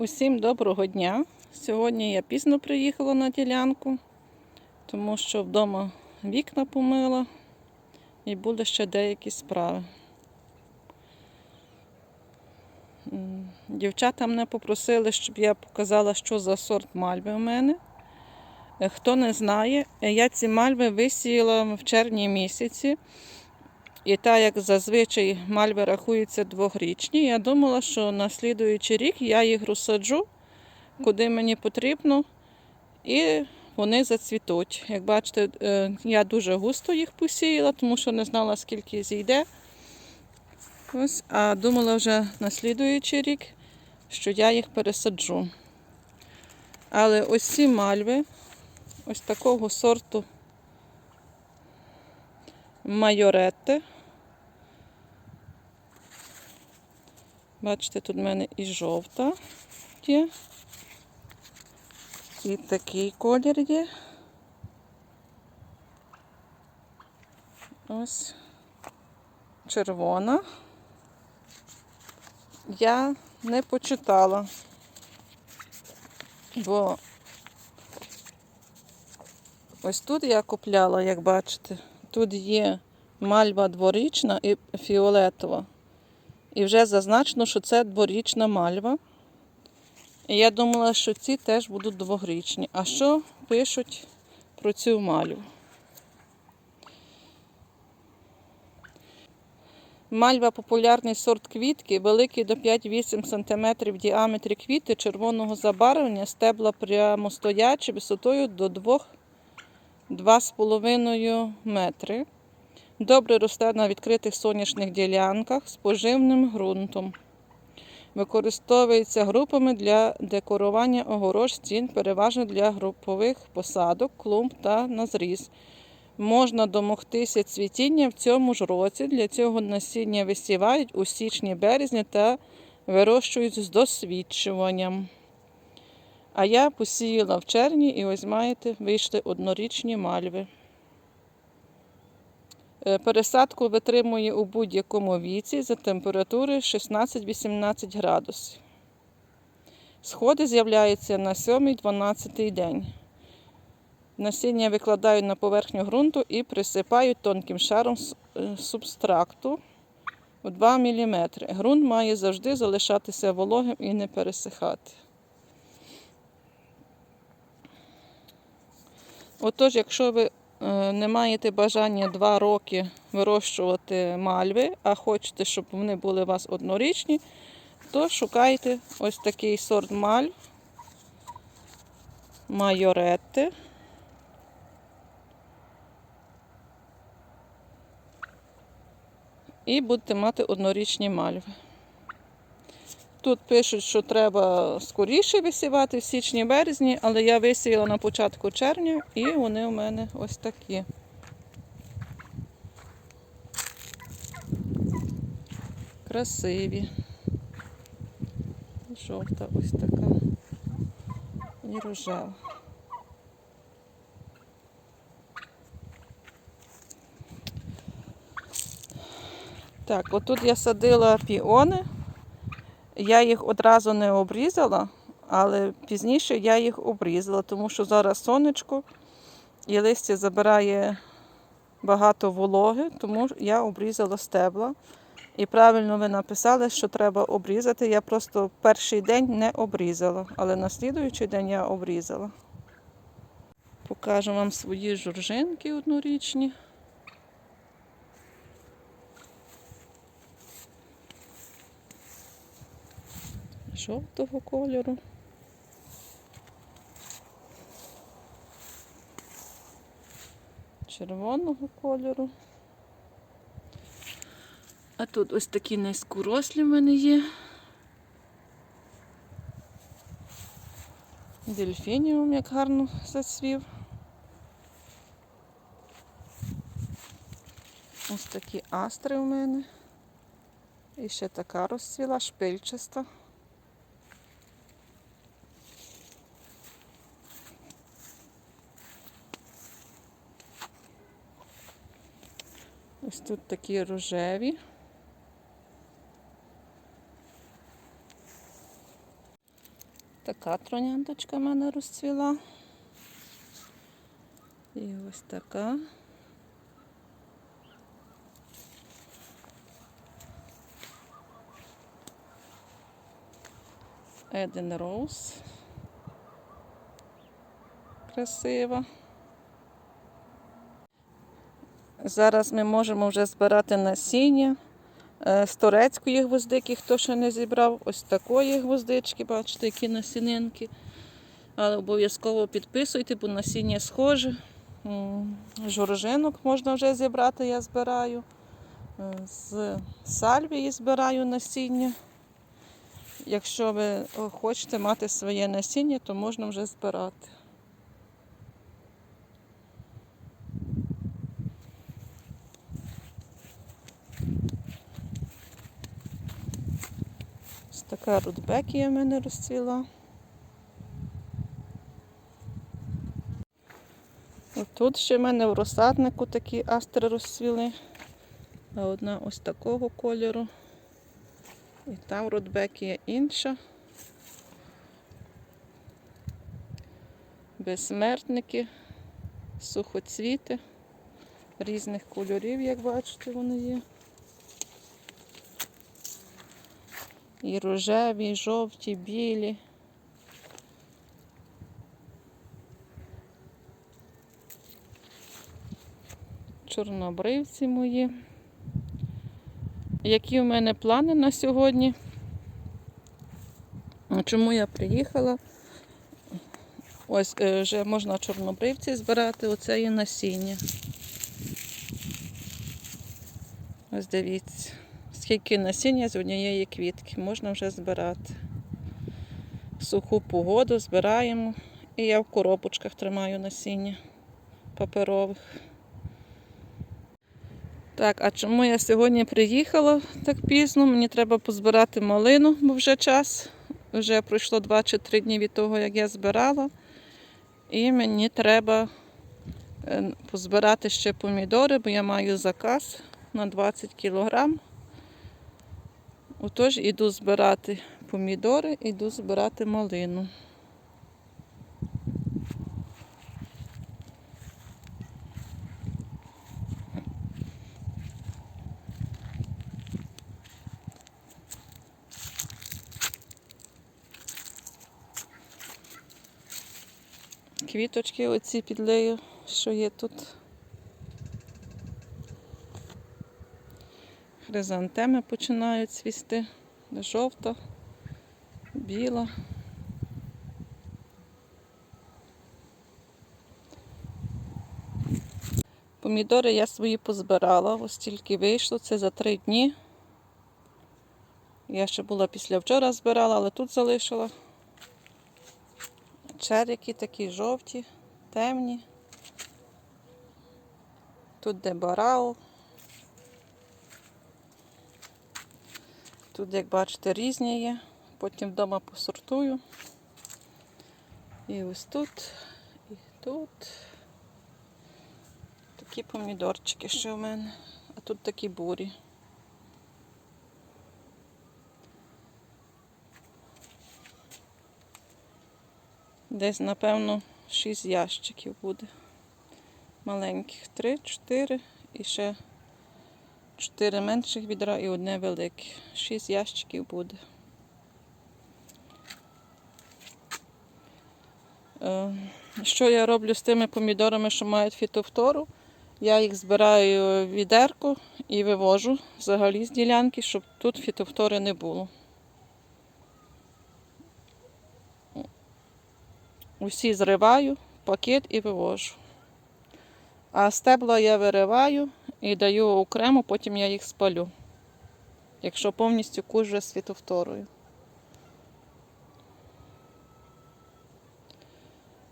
Усім доброго дня. Сьогодні я пізно приїхала на ділянку, тому що вдома вікна помила і були ще деякі справи. Дівчата мене попросили, щоб я показала, що за сорт мальви у мене. Е, Хто не знає, я ці мальви висіяла в червні місяці. І так як зазвичай мальви рахуються двохрічні, я думала, що на слідуючий рік я їх розсаджу, куди мені потрібно, і вони зацвітуть. Як бачите, е, я дуже густо їх посіяла, тому що не знала, скільки зійде. Ось, а думала вже на слідуючий рік, що я їх пересаджу. Але ось ці мальви, ось такого сорту майоретти. Бачите, тут в мене і жовта є, і такий колір є. Ось червона. Я не почитала, бо ось тут я купляла, як бачите, тут є мальва дворічна і фіолетова. І вже зазначено, що це дворічна мальва. І я думала, що ці теж будуть двогрічні. А що пишуть про цю мальву? Мальва популярний сорт квітки, великий до 5-8 см в діаметрі квіти червоного забарвлення, стебла прямостоячі висотою до 2-2,5 метри. Добре росте на відкритих сонячних ділянках з поживним ґрунтом. Використовується групами для декорування огорож стін, переважно для групових посадок, клумб та на зріз. Можна домогтися цвітіння в цьому ж році. Для цього насіння висівають у січні-березні та вирощують з досвідчуванням. А я посіяла в червні і ось маєте, вийшли однорічні мальви. Е, Пересадку витримує у будь-якому віці за температури 16-18 градусів. Сходи з'являються на 7-12 день. Насіння викладають на поверхню ґрунту і присипають тонким шаром е, субстракту у 2 мм. Ґрунт має завжди залишатися вологим і не пересихати. Отож, якщо ви не маєте бажання 2 роки вирощувати мальви, а хочете, щоб вони були у вас однорічні, то шукайте ось такий сорт мальв майоретти. І будете мати однорічні мальви. Тут пишуть, що треба скоріше висівати в січні-березні, але я висіяла на початку червня і вони у мене ось такі. Красиві. Жовта ось така. І рожева. Так, отут я садила піони. Я їх одразу не обрізала, але пізніше я їх обрізала, тому що зараз сонечко і листя забирає багато вологи, тому я обрізала стебла. І правильно ви написали, що треба обрізати. Я просто перший день не обрізала, але на слідуючий день я обрізала. Покажу вам свої журжинки однорічні. Жовтого кольору. Червоного кольору. А тут ось такі низькорослі в мене є. Дельфініум як гарно зацвів. Ось такі астри у мене. І ще така розцвіла, шпильчаста. Ось тут такі рожеві. Така трояндочка в мене розцвіла. І ось така. Еден Роуз. Красива. Зараз ми можемо вже збирати насіння е, з турецької гвоздики, хто ще не зібрав. Ось такої гвоздички, бачите, які насінинки. Але обов'язково підписуйте, бо насіння схоже. Жоржинок можна вже зібрати, я збираю. Е, З сальвії збираю насіння. Якщо ви е, хочете мати своє насіння, то можна вже збирати. Така рудбекія в мене розцвіла. Тут ще в мене в розсаднику такі астри розцвіли. А одна ось такого кольору. І там рудбекія інша. Безсмертники, сухоцвіти різних кольорів, як бачите, вони є. І рожеві, і жовті, білі. Чорнобривці мої. Які в мене плани на сьогодні? Чому я приїхала? Ось е, вже можна чорнобривці збирати, оце є насіння. Ось дивіться, скільки насіння з однієї квітки можна вже збирати. Суху погоду збираємо. І я в коробочках тримаю насіння паперових. Так, а чому я сьогодні приїхала так пізно? Мені треба позбирати малину, бо вже час. Вже пройшло 2 чи 3 дні від того, як я збирала. І мені треба е, позбирати ще помідори, бо я маю заказ на 20 кілограм. Отож, іду збирати помідори, іду збирати малину. Квіточки оці підлею, що є тут. Хризантеми починають цвісти. Жовта, біла. Помідори я свої позбирала, ось тільки вийшло, це за три дні. Я ще була після вчора збирала, але тут залишила. Черики такі жовті, темні. Тут де барау. Тут, як бачите, різні є. Потім вдома посортую. І ось тут, і тут. Такі помідорчики ще в мене. А тут такі бурі. Десь, напевно, 6 ящиків буде. Маленьких. 3, 4 і ще 4 менших відра і одне велике. 6 ящиків буде. Е, Що я роблю з тими помідорами, що мають фітофтору? Я їх збираю в відерку і вивожу взагалі з ділянки, щоб тут фітофтори не було. Усі зриваю, пакет і вивожу. А стебла я вириваю і даю окремо, потім я їх спалю. Якщо повністю куш вже з.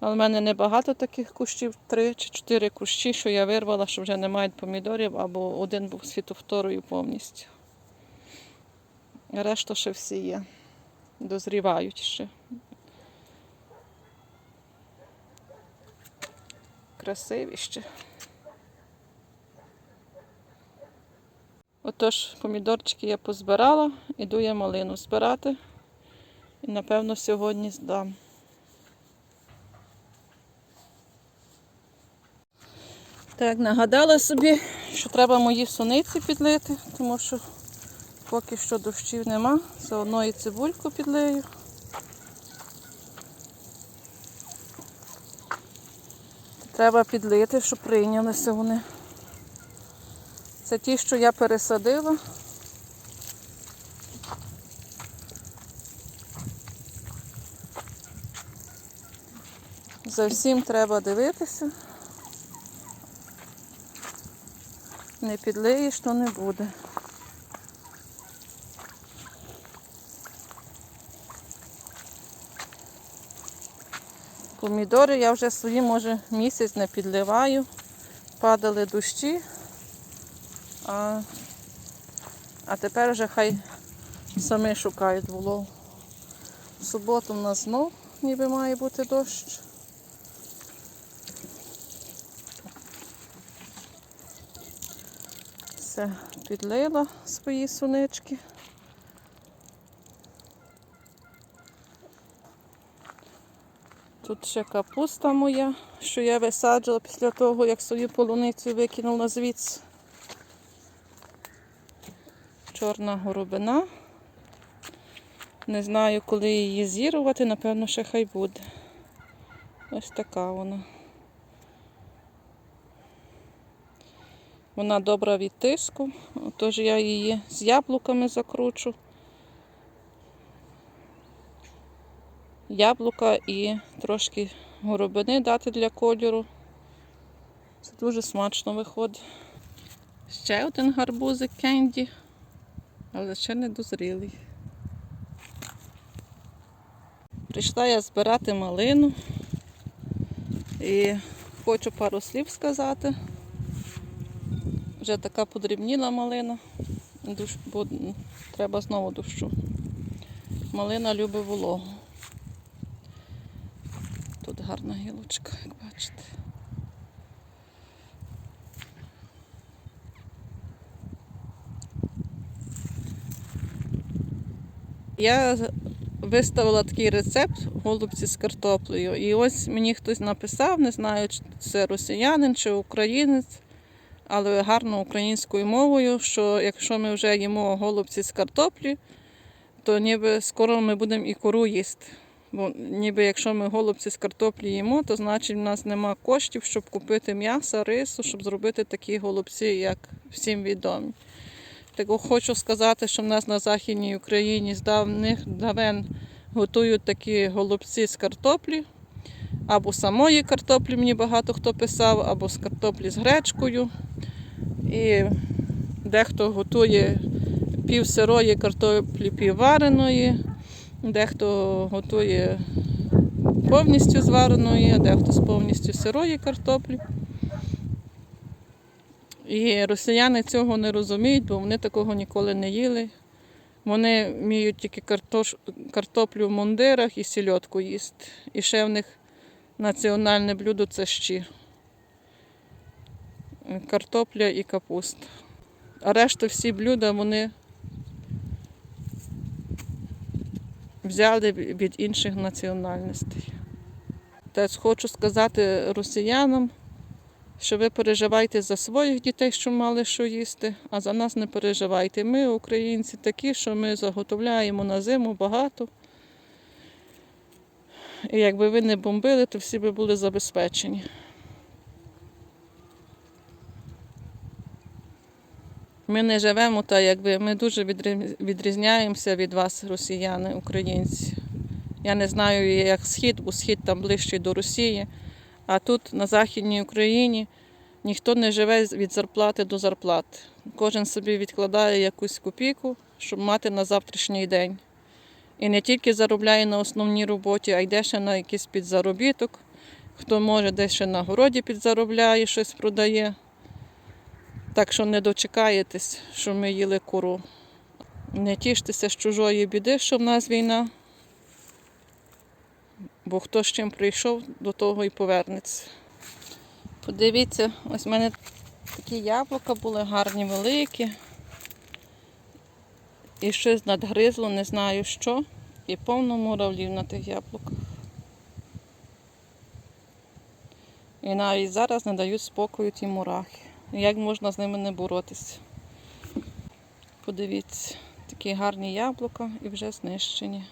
Але в мене небагато таких кущів, три чи чотири кущі, що я вирвала, що вже не мають помідорів, або один був з фітофторою повністю. Решта ще всі є. Дозрівають ще. Красиві ще. Отож, помідорчики я позбирала, іду я малину збирати. І напевно сьогодні здам. Так, нагадала собі, що треба мої суниці підлити, тому що поки що дощів нема. Заодно і цибульку підлию. Треба підлити, щоб прийнялися вони. Це ті, що я пересадила. За всім треба дивитися. Не підлиєш, то не буде. Помідори я вже свої, може, місяць не підливаю. Падали дощі. А, а тепер вже хай самі шукають вологу. В суботу в нас знов ніби має бути дощ. Все, підлила свої сунички. Тут ще капуста моя, що я висаджувала після того, як свою полуницю викинула звідси. Чорна горобина. Не знаю, коли її зірвати, напевно, ще хай буде. Ось така вона. Вона добра від тиску, тож я її з яблуками закручу. Яблука і трошки горобини дати для кольору. Це дуже смачно виходить. Ще один гарбузик кенді, але ще не дозрілий. Прийшла я збирати малину і хочу пару слів сказати. Вже така подрібніла малина, бо треба знову дощу. Малина любить вологу. Тут гарна гілочка, як бачите. Я виставила такий рецепт голубці з картоплею. І ось мені хтось написав, не знаю, чи це росіянин чи українець, але гарно українською мовою, що якщо ми вже їмо голубці з картоплі, то ніби скоро ми будемо і кору їсти. Бо ніби якщо ми голубці з картоплі їмо, то значить в нас нема коштів, щоб купити м'ясо, рису, щоб зробити такі голубці, як всім відомі. Так хочу сказати, що в нас на Західній Україні з давних давен готують такі голубці з картоплі. Або самої картоплі мені багато хто писав, або з картоплі з гречкою. І дехто готує пів сирої картоплі, пів вареної, дехто готує повністю звареної, дехто з повністю сирої картоплі. І росіяни цього не розуміють, бо вони такого ніколи не їли. Вони вміють тільки картош... картоплю в мундирах і сільотку їсти. І ще в них національне блюдо це щі. Картопля і капуста. А решта всі блюда вони взяли від інших національностей. Теж хочу сказати росіянам, що ви переживаєте за своїх дітей, що мали що їсти, а за нас не переживайте. Ми, українці, такі, що ми заготовляємо на зиму багато. І якби ви не бомбили, то всі би були забезпечені. Ми не живемо так, як ви. Ми дуже відрізняємося від вас, росіяни, українці. Я не знаю, як схід, бо схід там ближче до Росії. А тут, на Західній Україні, ніхто не живе від зарплати до зарплати. Кожен собі відкладає якусь копійку, щоб мати на завтрашній день. І не тільки заробляє на основній роботі, а йде ще на якийсь підзаробіток. Хто може, десь ще на городі підзаробляє, щось продає. Так що не дочекаєтесь, що ми їли куру. Не тіштеся з чужої біди, що в нас війна. Бо хто з чим прийшов, до того і повернеться. Подивіться, ось в мене такі яблука були гарні, великі. І щось надгризло, не знаю що. І повно муравлів на тих яблуках. І навіть зараз не дають спокою ті мурахи. Як можна з ними не боротися? Подивіться, такі гарні яблука і вже знищені.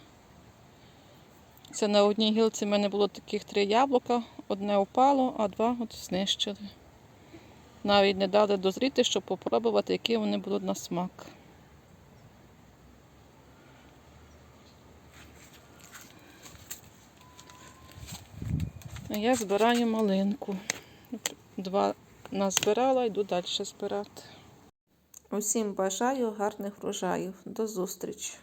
Це на одній гілці в мене було таких три яблука. Одне впало, а два от знищили. Навіть не дали дозріти, щоб попробувати, які вони будуть на смак. Я збираю малинку. Два назбирала, йду далі збирати. Усім бажаю гарних врожаїв. До зустрічі!